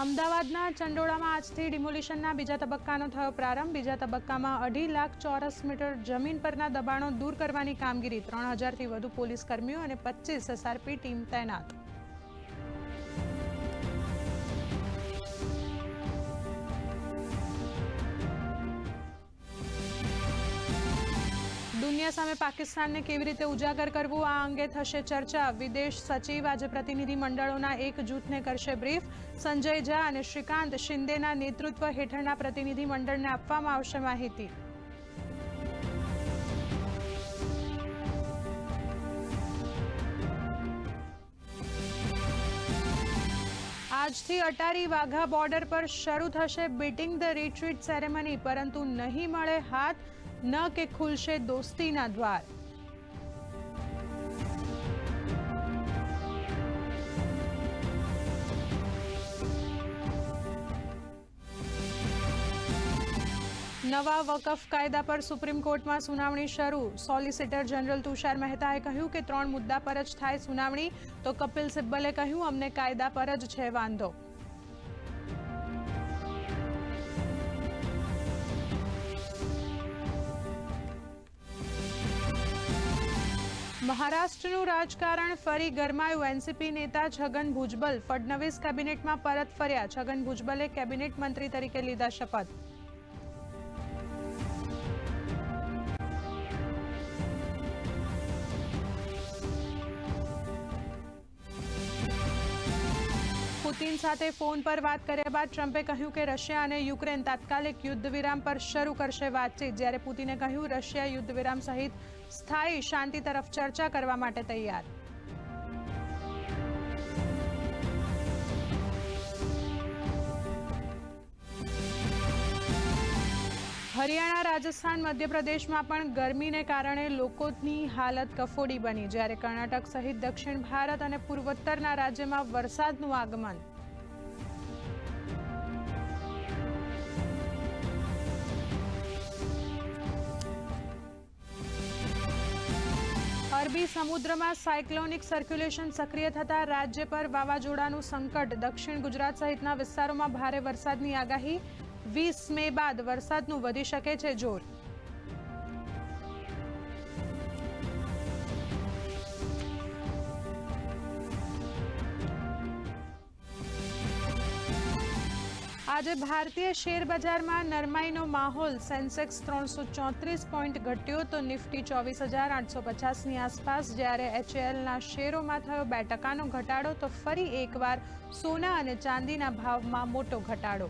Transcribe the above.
અમદાવાદના ચંડોળામાં આજથી ડિમોલિશનના બીજા તબક્કાનો થયો પ્રારંભ. બીજા તબક્કામાં અઢી લાખ ચોરસ મીટર જમીન પરના દબાણો દૂર કરવાની કામગીરી. ત્રણ હજારથી વધુ પોલીસ કર્મીઓ અને પચીસ એસઆરપી ટીમ તૈનાત. દુનિયા સામે પાકિસ્તાનને કેવી રીતે ઉજાગર કરવું, આ અંગે થશે ચર્ચા. વિદેશ સચિવ આજે પ્રતિનિધિ મંડળોના એક જૂથને કરશે બ્રીફ. સંજય ઝા અને શ્રીકાંત શિંદેના નેતૃત્વ હેઠળના પ્રતિનિધિ મંડળને આપવામાં આવશે માહિતી. આજથી અટારી વાઘા બોર્ડર પર શરૂ થશે બીટિંગ ધ રિટ્રીટ સેરેમની પરંતુ નહીં મળે હાથ, ન કે ખુલશે દોસ્તીના દ્વાર. નવા વકફ કાયદા પર સુપ્રીમ કોર્ટમાં સુનાવણી શરૂ. સોલિસિટર જનરલ તુષાર મહેતાએ કહ્યું કે ત્રણ મુદ્દા પર જ થાય સુનાવણી. તો કપિલ સિબ્બલે કહ્યું, અમને કાયદા પર જ છે વાંધો. મહારાષ્ટ્રનું રાજકારણ ફરી ગરમાયું. એનસીપી નેતા છગન ભુજબલ ફડણવીસ કેબિનેટમાં પરત ફર્યા. છગન ભુજબલે કેબિનેટ મંત્રી તરીકે લીધા શપથ. પુતિન સાથે ફોન પર વાત કર્યા બાદ ટ્રમ્પે કહ્યું કે રશિયા અને યુક્રેન તાત્કાલિક યુદ્ધ વિરામ પર શરૂ કરશે વાતચીત, જ્યારે પુતિને કહ્યું, રશિયા યુદ્ધ વિરામ સહિત સ્થાયી શાંતિ તરફ ચર્ચા કરવા માટે તૈયાર. હરિયાણા, રાજસ્થાન, મધ્યપ્રદેશમાં પણ ગરમીને કારણે લોકોની હાલત કફોડી બની, જ્યારે કર્ણાટક સહિત દક્ષિણ ભારત અને પૂર્વોત્તરના રાજ્યમાં વરસાદનું આગમન અરબી સમુદ્રમાં સાયક્લોનિક સર્ક્યુલેશન સક્રિય થતા રાજ્ય પર વાવાઝોડાનું સંકટ. દક્ષિણ ગુજરાત સહિતના વિસ્તારોમાં ભારે વરસાદની આગાહી. વીસ મે બાદ વરસાદનું વધી શકે છે જોર. આજે ભારતીય શેર બજારમાં નરમાઈનો માહોલ. સેન્સેક્સ ત્રણસો ચોત્રીસ પોઈન્ટ ઘટ્યો તો નિફ્ટી ચોવીસ હજાર આઠસો પચાસની આસપાસ. જ્યારે એચએલના શેરોમાં થયો બે ટકાનો ઘટાડો તો ફરી એકવાર સોના અને ચાંદીના ભાવમાં મોટો ઘટાડો.